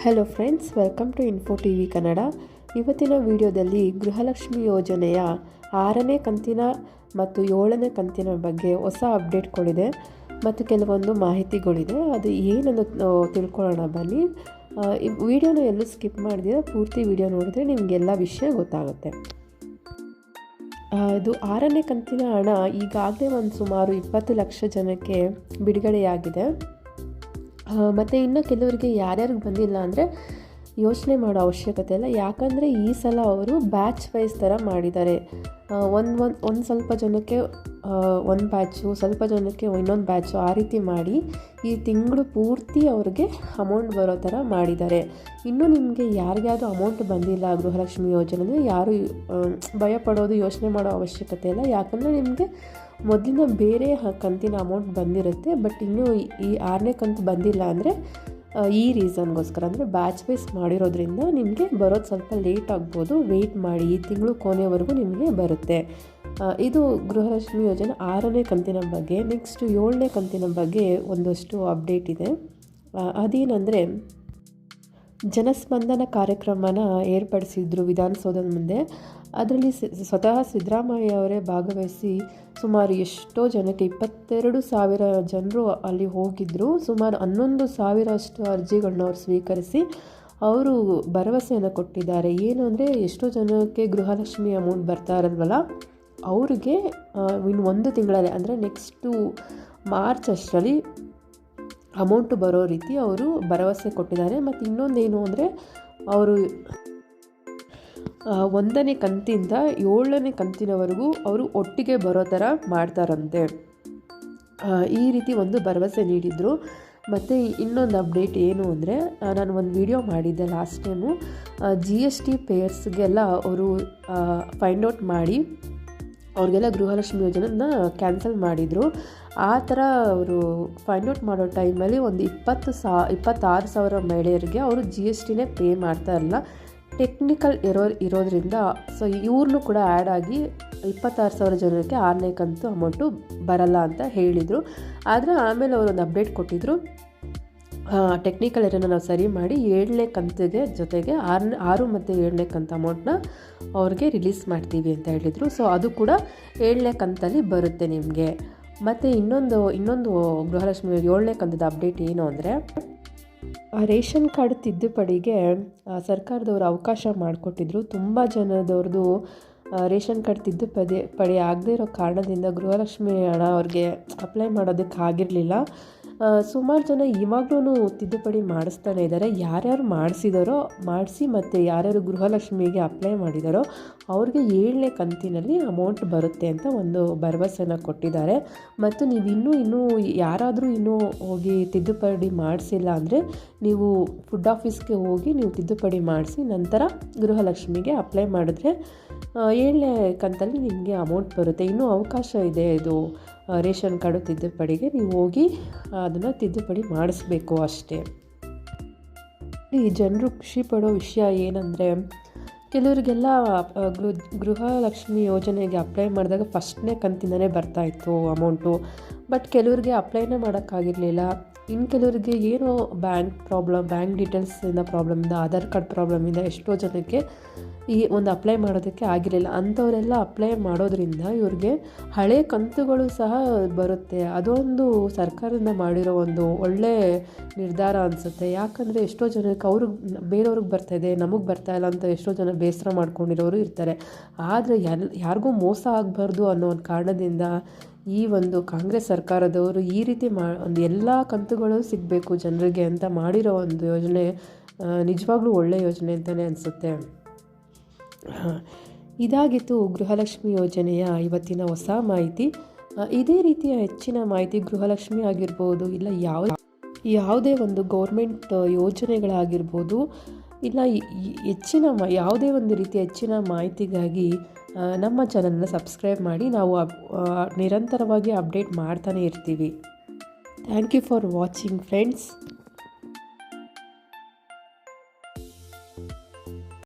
Hello friends welcome to info T V Kannada ಇವತ್ತಿನ ವಿಡಿಯೋದಲ್ಲಿ ಗೃಹಲಕ್ಷ್ಮಿ ಯೋಜನೆಯ ಆರನೇ ಕಂತಿನ ಮತ್ತು ಏಳನೇ ಕಂತಿನ ಬಗ್ಗೆ ಹೊಸ ಅಪ್ಡೇಟ್ಗಳಿದೆ ಮತ್ತು ಕೆಲವೊಂದು ಮಾಹಿತಿಗಳಿದೆ. ಅದು ಏನನ್ನು ತಿಳ್ಕೊಳ್ಳೋಣ ಬನ್ನಿ. ಈ ವಿಡಿಯೋನ ಎಲ್ಲೂ ಸ್ಕಿಪ್ ಮಾಡಿದ್ರೆ, ಪೂರ್ತಿ ವಿಡಿಯೋ ನೋಡಿದ್ರೆ ನಿಮಗೆಲ್ಲ ವಿಷಯ ಗೊತ್ತಾಗುತ್ತೆ. ಇದು ಆರನೇ ಕಂತಿನ ಹಣ ಈಗಾಗಲೇ ಒಂದು ಸುಮಾರು ಇಪ್ಪತ್ತು ಲಕ್ಷ ಜನಕ್ಕೆ ಬಿಡುಗಡೆಯಾಗಿದೆ. ಮತ್ತು ಇನ್ನು ಕೆಲವರಿಗೆ ಯಾರ್ಯಾರಿಗೆ ಬಂದಿಲ್ಲ ಅಂದರೆ ಯೋಚನೆ ಮಾಡೋ ಅವಶ್ಯಕತೆ ಇಲ್ಲ. ಯಾಕಂದರೆ ಈ ಸಲ ಅವರು ಬ್ಯಾಚ್ ವೈಸ್ ಥರ ಮಾಡಿದ್ದಾರೆ. ಒಂದು ಒಂದು ಒಂದು ಸ್ವಲ್ಪ ಜನಕ್ಕೆ ಒಂದು ಬ್ಯಾಚು ಸ್ವಲ್ಪ ಜನಕ್ಕೆ ಇನ್ನೊಂದು ಬ್ಯಾಚು ಆ ರೀತಿ ಮಾಡಿ ಈ ತಿಂಗಳು ಪೂರ್ತಿ ಅವ್ರಿಗೆ ಅಮೌಂಟ್ ಬರೋ ಥರ ಮಾಡಿದ್ದಾರೆ. ಇನ್ನೂ ನಿಮಗೆ ಯಾರಿಗಾದ್ರೂ ಅಮೌಂಟ್ ಬಂದಿಲ್ಲ ಗೃಹಲಕ್ಷ್ಮಿ ಯೋಜನೆ ಯಾರು ಭಯ ಭಯಪಡೋದು, ಯೋಚನೆ ಮಾಡೋ ಅವಶ್ಯಕತೆ ಇಲ್ಲ. ಯಾಕಂದರೆ ನಿಮಗೆ ಮೊದಲಿನ ಬೇರೆ ಕಂತಿನ ಅಮೌಂಟ್ ಬಂದಿರುತ್ತೆ. ಬಟ್ ಇನ್ನೂ ಈ ಆರನೇ ಕಂತು ಬಂದಿಲ್ಲ ಅಂದರೆ ಈ ರೀಸನ್ಗೋಸ್ಕರ ಅಂದರೆ ಬ್ಯಾಚ್ ವೈಸ್ ಮಾಡಿರೋದ್ರಿಂದ ನಿಮಗೆ ಬರೋದು ಸ್ವಲ್ಪ ಲೇಟ್ ಆಗ್ಬೋದು. ವೆಯ್ಟ್ ಮಾಡಿ ಈ ತಿಂಗಳು ಕೊನೆವರೆಗೂ ನಿಮಗೆ ಬರುತ್ತೆ. ಇದು ಗೃಹಲಕ್ಷ್ಮಿ ಯೋಜನೆ ಆರನೇ ಕಂತಿನ ಬಗ್ಗೆ ನೆಕ್ಸ್ಟ್ ಏಳನೇ ಕಂತಿನ ಬಗ್ಗೆ ಒಂದಷ್ಟು ಅಪ್ಡೇಟ್ ಇದೆ. ಅದೇನೆಂದರೆ, ಜನಸ್ಪಂದನ ಕಾರ್ಯಕ್ರಮನ ಏರ್ಪಡಿಸಿದ್ರು ವಿಧಾನಸೌಧದ ಮುಂದೆ. ಅದರಲ್ಲಿ ಸ್ವತಃ ಸಿದ್ದರಾಮಯ್ಯ ಅವರೇ ಭಾಗವಹಿಸಿ ಸುಮಾರು ಎಷ್ಟೋ ಜನಕ್ಕೆ ಇಪ್ಪತ್ತೆರಡು ಸಾವಿರ ಜನರು ಅಲ್ಲಿ ಹೋಗಿದ್ದರು ಸುಮಾರು ಹನ್ನೊಂದು ಸಾವಿರಷ್ಟು ಅರ್ಜಿಗಳನ್ನ ಅವ್ರು ಸ್ವೀಕರಿಸಿ ಅವರು ಭರವಸೆಯನ್ನು ಕೊಟ್ಟಿದ್ದಾರೆ. ಏನು ಅಂದರೆ ಎಷ್ಟೋ ಜನಕ್ಕೆ ಗೃಹಲಕ್ಷ್ಮಿ ಅಮೌಂಟ್ ಬರ್ತಾ ಇರಲ್ವಲ್ಲ ಅವ್ರಿಗೆ ಇನ್ನು ಒಂದು ತಿಂಗಳಲ್ಲಿ, ಅಂದರೆ ನೆಕ್ಸ್ಟು ಮಾರ್ಚ್ ಅಷ್ಟರಲ್ಲಿ ಅಮೌಂಟು ಬರೋ ರೀತಿ ಅವರು ಭರವಸೆ ಕೊಟ್ಟಿದ್ದಾರೆ. ಮತ್ತು ಇನ್ನೊಂದೇನು ಅಂದರೆ ಅವರು ಒಂದನೇ ಕಂತಿಂದ ಏಳನೇ ಕಂತಿನವರೆಗೂ ಅವರು ಒಟ್ಟಿಗೆ ಬರೋ ಥರ ಮಾಡ್ತಾರಂತೆ. ಈ ರೀತಿ ಒಂದು ಭರವಸೆ ನೀಡಿದರು. ಮತ್ತು ಇನ್ನೊಂದು ಅಪ್ಡೇಟ್ ಏನು ಅಂದರೆ ನಾನು ಒಂದು ವಿಡಿಯೋ ಮಾಡಿದ್ದೆ last time G S T ಪೇಯರ್ಸ್ಗೆಲ್ಲ ಅವರು ಫೈಂಡ್ ಔಟ್ ಮಾಡಿ ಅವ್ರಿಗೆಲ್ಲ ಗೃಹಲಕ್ಷ್ಮಿ ಯೋಜನೆನ ಕ್ಯಾನ್ಸಲ್ ಮಾಡಿದರು. ಆ ಥರ ಅವರು ಫೈಂಡ್ ಔಟ್ ಮಾಡೋ ಟೈಮಲ್ಲಿ ಒಂದು ಇಪ್ಪತ್ತು ಸಾ, ಇಪ್ಪತ್ತಾರು ಸಾವಿರ ಮಹಿಳೆಯರಿಗೆ ಅವರು ಜಿ ಎಸ್ ಟಿನೇ ಪೇ ಮಾಡ್ತಾ ಇರಲ್ಲ ಟೆಕ್ನಿಕಲ್ ಇರೋ ಇರೋದ್ರಿಂದ ಸೊ ಇವ್ರನ್ನೂ ಕೂಡ ಆ್ಯಡ್ ಆಗಿ ಇಪ್ಪತ್ತಾರು ಸಾವಿರ ಜನಕ್ಕೆ ಆರನೇ ಕಂತು ಅಮೌಂಟು ಬರಲ್ಲ ಅಂತ ಹೇಳಿದರು. ಆದರೆ ಆಮೇಲೆ ಅವರು ಒಂದು ಅಪ್ಡೇಟ್ ಕೊಟ್ಟಿದ್ದರು ಟೆಕ್ನಿಕಲ್ ಎರನ್ನು ನಾವು ಸರಿ ಮಾಡಿ ಏಳನೇ ಕಂತಿಗೆ ಜೊತೆಗೆ ಆರನೇ, ಆರು ಮತ್ತು ಏಳನೇ ಕಂತು ಅಮೌಂಟ್ನ ಅವ್ರಿಗೆ ರಿಲೀಸ್ ಮಾಡ್ತೀವಿ ಅಂತ ಹೇಳಿದರು. ಸೊ ಅದು ಕೂಡ ಏಳನೇ ಕಂತಲ್ಲಿ ಬರುತ್ತೆ ನಿಮಗೆ. ಮತ್ತು ಇನ್ನೊಂದು ಇನ್ನೊಂದು ಗೃಹಲಕ್ಷ್ಮಿ ಏಳನೇ ಕಂತದ ಅಪ್ಡೇಟ್ ಏನು ಅಂದರೆ ರೇಷನ್ ಕಾರ್ಡ್ ತಿದ್ದುಪಡಿಗೆ ಸರ್ಕಾರದವರು ಅವಕಾಶ ಮಾಡಿಕೊಟ್ಟಿದ್ರು. ತುಂಬ ಜನದವ್ರದ್ದು ರೇಷನ್ ಕಾರ್ಡ್ ತಿದ್ದುಪಡಿ, ಪಡಿ ಆಗದೇ ಇರೋ ಕಾರಣದಿಂದ ಗೃಹಲಕ್ಷ್ಮಿ ಹಣ ಅವ್ರಿಗೆ ಅಪ್ಲೈ ಮಾಡೋದಕ್ಕೆ ಆಗಿರಲಿಲ್ಲ ಸುಮಾರು ಜನ ಇವಾಗ್ಲೂ ತಿದ್ದುಪಡಿ ಮಾಡಿಸ್ತಾನೆ ಇದ್ದಾರೆ ಯಾರ್ಯಾರು ಮಾಡಿಸಿದಾರೋ, ಮಾಡಿಸಿ ಮತ್ತು ಯಾರ್ಯಾರು ಗೃಹಲಕ್ಷ್ಮಿಗೆ ಅಪ್ಲೈ ಮಾಡಿದಾರೋ, ಅವ್ರಿಗೆ ಏಳನೇ ಕಂತಿನಲ್ಲಿ ಅಮೌಂಟ್ ಬರುತ್ತೆ ಅಂತ ಒಂದು ಭರವಸೆನ ಕೊಟ್ಟಿದ್ದಾರೆ. ಮತ್ತು ನೀವು ಇನ್ನೂ ಇನ್ನೂ ಯಾರಾದರೂ ಇನ್ನೂ ಹೋಗಿ ತಿದ್ದುಪಡಿ ಮಾಡಿಸಿಲ್ಲ ಅಂದರೆ ನೀವು ಫುಡ್ ಆಫೀಸ್ಗೆ ಹೋಗಿ ನೀವು ತಿದ್ದುಪಡಿ ಮಾಡಿಸಿ ನಂತರ ಗೃಹಲಕ್ಷ್ಮಿಗೆ ಅಪ್ಲೈ ಮಾಡಿದ್ರೆ ಏಳನೇ ಕಂತಲ್ಲಿ ನಿಮಗೆ ಅಮೌಂಟ್ ಬರುತ್ತೆ. ಇನ್ನೂ ಅವಕಾಶ ಇದೆ ಇದು. ರೇಷನ್ ಕಾರ್ಡು ತಿದ್ದುಪಡಿಗೆ ನೀವು ಹೋಗಿ ಅದನ್ನು ತಿದ್ದುಪಡಿ ಮಾಡಿಸ್ಬೇಕು ಅಷ್ಟೇ. ಈ ಜನರು ಖುಷಿ ಪಡೋ ವಿಷಯ ಏನಂದರೆ, ಕೆಲವರಿಗೆಲ್ಲ ಗೃ ಗೃಹ ಗೃಹಲಕ್ಷ್ಮಿ ಯೋಜನೆಗೆ ಅಪ್ಲೈ ಮಾಡಿದಾಗ ಫಸ್ಟ್ನೇ ಕಂತಿಂದನೇ ಬರ್ತಾಯಿತ್ತು ಅಮೌಂಟು ಬಟ್ ಕೆಲವರಿಗೆ ಅಪ್ಲೈನೇ ಮಾಡೋಕ್ಕಾಗಿರಲಿಲ್ಲ. ಇನ್ನು ಕೆಲವರಿಗೆ ಏನೋ ಬ್ಯಾಂಕ್ ಪ್ರಾಬ್ಲಮ್ ಬ್ಯಾಂಕ್ ಡೀಟೇಲ್ಸಿಂದ ಪ್ರಾಬ್ಲಮಿಂದ ಆಧಾರ್ ಕಾರ್ಡ್ ಪ್ರಾಬ್ಲಮಿಂದ ಎಷ್ಟೋ ಜನಕ್ಕೆ ಈ ಒಂದು ಅಪ್ಲೈ ಮಾಡೋದಕ್ಕೆ ಆಗಿರಲಿಲ್ಲ. ಅಂಥವರೆಲ್ಲ ಅಪ್ಲೈ ಮಾಡೋದ್ರಿಂದ ಇವ್ರಿಗೆ ಹಳೆ ಕಂತುಗಳು ಸಹ ಬರುತ್ತೆ. ಅದೊಂದು ಸರ್ಕಾರದಿಂದ ಮಾಡಿರೋ ಒಂದು ಒಳ್ಳೆ ನಿರ್ಧಾರ ಅನಿಸುತ್ತೆ. ಯಾಕಂದರೆ ಎಷ್ಟೋ ಜನಕ್ಕೆ ಅವ್ರಿಗೆ ಬೇರೆಯವ್ರಿಗೆ ಬರ್ತಾಯಿದೆ ನಮಗೆ ಬರ್ತಾ ಇಲ್ಲ ಅಂತ ಎಷ್ಟೋ ಜನ ಬೇಸರ ಮಾಡ್ಕೊಂಡಿರೋರು ಇರ್ತಾರೆ. ಆದರೆ ಯಾರಿಗೂ ಮೋಸ ಆಗಬಾರ್ದು ಅನ್ನೋ ಒಂದು ಕಾರಣದಿಂದ ಈ ಒಂದು ಕಾಂಗ್ರೆಸ್ ಸರ್ಕಾರದವರು ಈ ರೀತಿ ಮಾ, ಒಂದು ಎಲ್ಲ ಕಂತುಗಳು ಸಿಗಬೇಕು ಜನರಿಗೆ ಅಂತ ಮಾಡಿರೋ ಒಂದು ಯೋಜನೆ ನಿಜವಾಗ್ಲೂ ಒಳ್ಳೆಯ ಯೋಜನೆ ಅಂತಲೇ ಅನಿಸುತ್ತೆ. ಇದಾಗಿತ್ತು ಗೃಹಲಕ್ಷ್ಮಿ ಯೋಜನೆಯ ಇವತ್ತಿನ ಹೊಸ ಮಾಹಿತಿ. ಇದೇ ರೀತಿಯ ಹೆಚ್ಚಿನ ಮಾಹಿತಿ ಗೃಹಲಕ್ಷ್ಮಿ ಆಗಿರ್ಬೋದು, ಇಲ್ಲ ಯಾವ ಯಾವುದೇ ಒಂದು ಗೌರ್ಮೆಂಟ್ ಯೋಜನೆಗಳಾಗಿರ್ಬೋದು, ಇಲ್ಲ ಹೆಚ್ಚಿನ ಯಾವುದೇ ಒಂದು ರೀತಿಯ ಹೆಚ್ಚಿನ ಮಾಹಿತಿಗಾಗಿ ನಮ್ಮ ಚಾನಲ್ನ ಸಬ್ಸ್ಕ್ರೈಬ್ ಮಾಡಿ. ನಾವು ನಿರಂತರವಾಗಿ ಅಪ್ಡೇಟ್ ಮಾಡ್ತಾನೆ ಇರ್ತೀವಿ. Thank you for watching friends